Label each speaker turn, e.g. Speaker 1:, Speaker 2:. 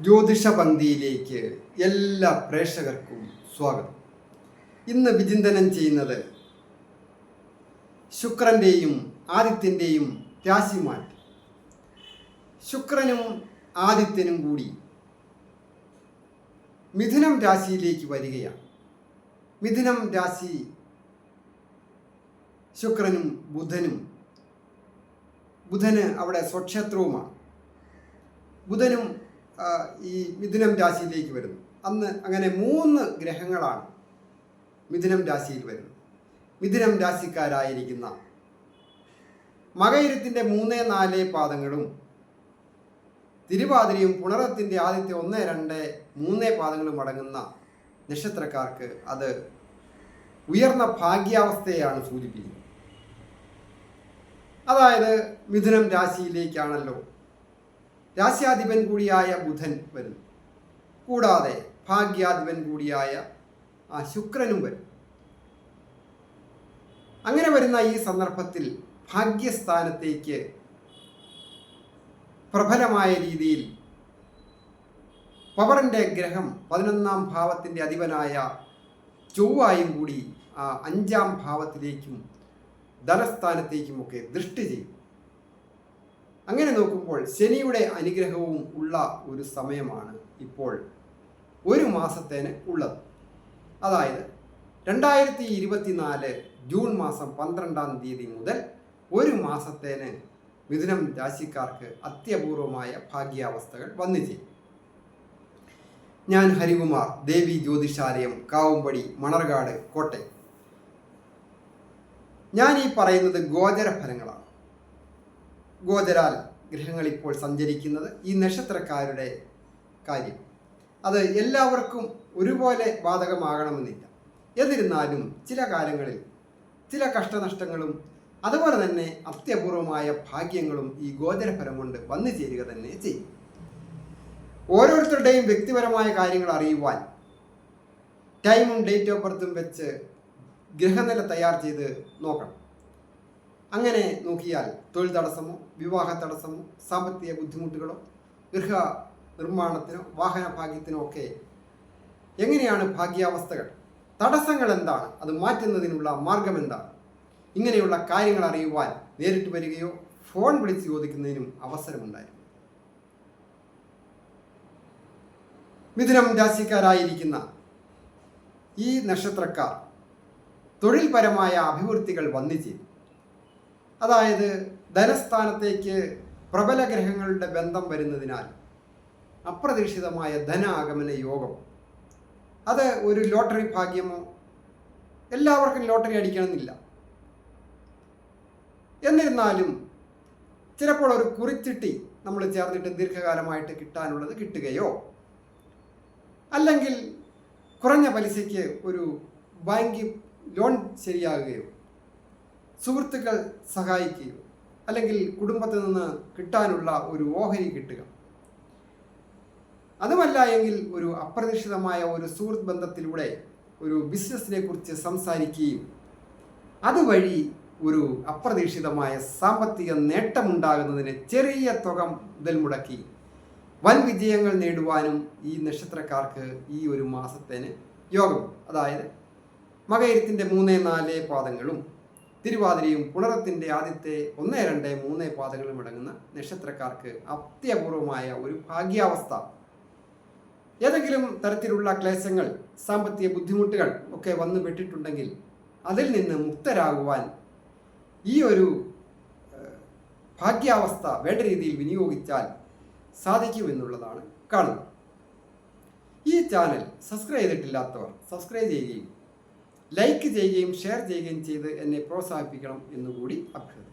Speaker 1: ജ്യോതിഷ പന്തിയിലേക്ക് എല്ലാ പ്രേക്ഷകർക്കും സ്വാഗതം. ഇന്ന് വിചിന്തനം ചെയ്യുന്നത് ശുക്രന്റെയും ആദിത്യന്റെയും രാശിമാറ്റം. ശുക്രനും ആദിത്യനും കൂടി മിഥുനം രാശിയിലേക്ക് വരികയാണ്. മിഥുനം രാശി ശുക്രനും ബുധനും. ബുധന് അവിടെ സ്വക്ഷേത്രവുമാണ്. ബുധനും ഈ മിഥുനം രാശിയിലേക്ക് വരുന്നു. അന്ന് അങ്ങനെ മൂന്ന് ഗ്രഹങ്ങളാണ് മിഥുനം രാശിയിൽ വരുന്നത്. മിഥുനം രാശിക്കാരായിരിക്കുന്ന മകയിരത്തിന്റെ മൂന്ന് നാല് പാദങ്ങളും തിരുവാതിരയും പുണറത്തിന്റെ ആദ്യത്തെ ഒന്ന് രണ്ട് മൂന്ന് പാദങ്ങളും അടങ്ങുന്ന നക്ഷത്രക്കാർക്ക് അത് ഉയർന്ന ഭാഗ്യാവസ്ഥയാണ് സൂചിപ്പിക്കുന്നത്. അതായത് മിഥുനം രാശിയിലേക്കാണല്ലോ രാശ്യാധിപൻ കൂടിയായ ബുധൻ വരുന്നു. കൂടാതെ ഭാഗ്യാധിപൻ കൂടിയായ ആ ശുക്രനും വരും അങ്ങനെ വരുന്ന ഈ സന്ദർഭത്തിൽ ഭാഗ്യസ്ഥാനത്തേക്ക് പ്രബലമായ രീതിയിൽ പവറിന്റെ ഗ്രഹം പതിനൊന്നാം ഭാവത്തിന്റെ അധിപനായ ചൊവ്വായും കൂടി ആ അഞ്ചാം ഭാവത്തിലേക്കും ധനസ്ഥാനത്തേക്കുമൊക്കെ ദൃഷ്ടി ചെയ്യും. അങ്ങനെ നോക്കുമ്പോൾ ശനിയുടെ അനുഗ്രഹവും ഉള്ള ഒരു സമയമാണ് ഇപ്പോൾ ഒരു മാസത്തേന് ഉള്ളത്. അതായത് രണ്ടായിരത്തി ഇരുപത്തിനാല് ജൂൺ മാസം പന്ത്രണ്ടാം തീയതി മുതൽ ഒരു മാസത്തേന് മിഥുനം രാശിക്കാർക്ക് അത്യപൂർവമായ ഭാഗ്യാവസ്ഥകൾ വന്നു ചെയ്യും ഞാൻ ഹരികുമാർ ദേവി ജ്യോതിഷാലയം കാവുംപടി മണർകാട് കോട്ടയം. ഞാൻ ഈ പറയുന്നത് ഗോചര ഫലങ്ങളാണ് ഗോചരാൽ ഗ്രഹങ്ങൾ ഇപ്പോൾ സഞ്ചരിക്കുന്നത് ഈ നക്ഷത്രക്കാരുടെ കാര്യം. അത് എല്ലാവർക്കും ഒരുപോലെ ബാധകമാകണമെന്നില്ല. എന്നിരുന്നാലും ചില കാലങ്ങളിൽ ചില കഷ്ടനഷ്ടങ്ങളും അതുപോലെ തന്നെ അത്യപൂർവമായ ഭാഗ്യങ്ങളും ഈ ഗോചരഫലം കൊണ്ട് വന്നു ചേരുക തന്നെ ചെയ്യും. ഓരോരുത്തരുടെയും വ്യക്തിപരമായ കാര്യങ്ങൾ അറിയുവാൻ ടൈമും ഡേറ്റ് ഓഫ് ബർത്തും വെച്ച് ഗ്രഹനില തയ്യാർ ചെയ്ത് നോക്കണം. അങ്ങനെ നോക്കിയാൽ തൊഴിൽ തടസ്സമോ വിവാഹ തടസ്സമോ സാമ്പത്തിക ബുദ്ധിമുട്ടുകളോ ഗൃഹ നിർമ്മാണത്തിനോ വാഹന ഭാഗ്യത്തിനോ ഒക്കെ എങ്ങനെയാണ് ഭാഗ്യാവസ്ഥകൾ? തടസ്സങ്ങൾ എന്താണ്? അത് മാറ്റുന്നതിനുള്ള മാർഗം എന്താണ്? ഇങ്ങനെയുള്ള കാര്യങ്ങൾ അറിയുവാൻ നേരിട്ട് വരികയോ ഫോൺ വിളിച്ച് ചോദിക്കുന്നതിനും അവസരമുണ്ടായിരുന്നു. മിഥുനം രാശിക്കാരായിരിക്കുന്ന ഈ നക്ഷത്രക്കാർ തൊഴിൽപരമായ അഭിവൃദ്ധികൾ വന്നു ചെയ്തു അതായത് ധനസ്ഥാനത്തേക്ക് പ്രബല ഗ്രഹങ്ങളുടെ ബന്ധം വരുന്നതിനാൽ അപ്രതീക്ഷിതമായ ധനാഗമന യോഗം. അത് ഒരു ലോട്ടറി ഭാഗ്യമോ? എല്ലാവർക്കും ലോട്ടറി അടിക്കണമെന്നില്ല. എന്നിരുന്നാലും ചിലപ്പോൾ ഒരു കുറിച്ചിട്ടി നമ്മൾ ചേർന്നിട്ട് ദീർഘകാലമായിട്ട് കിട്ടാനുള്ളത് കിട്ടുകയോ? അല്ലെങ്കിൽ കുറഞ്ഞ പലിശയ്ക്ക് ഒരു ബാങ്ക് ലോൺ ശരിയാകുകയോ? സുഹൃത്തുക്കൾ സഹായിക്കുകയോ അല്ലെങ്കിൽ കുടുംബത്തിൽ നിന്ന് കിട്ടാനുള്ള ഒരു ഓഹരി കിട്ടുക. അതുമല്ല എങ്കിൽ ഒരു അപ്രതീക്ഷിതമായ ഒരു സുഹൃത്ത് ബന്ധത്തിലൂടെ ഒരു ബിസിനസ്സിനെ കുറിച്ച് സംസാരിക്കുകയും അതുവഴി ഒരു അപ്രതീക്ഷിതമായ സാമ്പത്തിക നേട്ടമുണ്ടാകുന്നതിന് ചെറിയ തുക മുതൽ മുടക്കി വൻ വിജയങ്ങൾ നേടുവാനും ഈ നക്ഷത്രക്കാർക്ക് ഈ ഒരു മാസത്തിന് യോഗം അതായത് മകയത്തിന്റെ മൂന്ന് നാല് പാദങ്ങളും തിരുവാതിരയും പുണറത്തിന്റെ ആദ്യത്തെ ഒന്ന് രണ്ട് മൂന്ന് പാതകളും അടങ്ങുന്ന നക്ഷത്രക്കാർക്ക് അത്യപൂർവമായ ഒരു ഭാഗ്യാവസ്ഥ. ഏതെങ്കിലും തരത്തിലുള്ള ക്ലേശങ്ങൾ സാമ്പത്തിക ബുദ്ധിമുട്ടുകൾ ഒക്കെ വന്നു പെട്ടിട്ടുണ്ടെങ്കിൽ അതിൽ നിന്ന് മുക്തരാകുവാൻ ഈ ഒരു ഭാഗ്യാവസ്ഥ വേണ്ട രീതിയിൽ വിനിയോഗിച്ചാൽ സാധിക്കുമെന്നുള്ളതാണ് കാണുന്നത്. ഈ ചാനൽ സബ്സ്ക്രൈബ് ചെയ്തിട്ടില്ലാത്തവർ സബ്സ്ക്രൈബ് ചെയ്യുകയും ലൈക്ക് ചെയ്യുകയും ഷെയർ ചെയ്യുകയും ചെയ്ത് എന്നെ പ്രോത്സാഹിപ്പിക്കണം എന്നുകൂടി അഭ്യർത്ഥന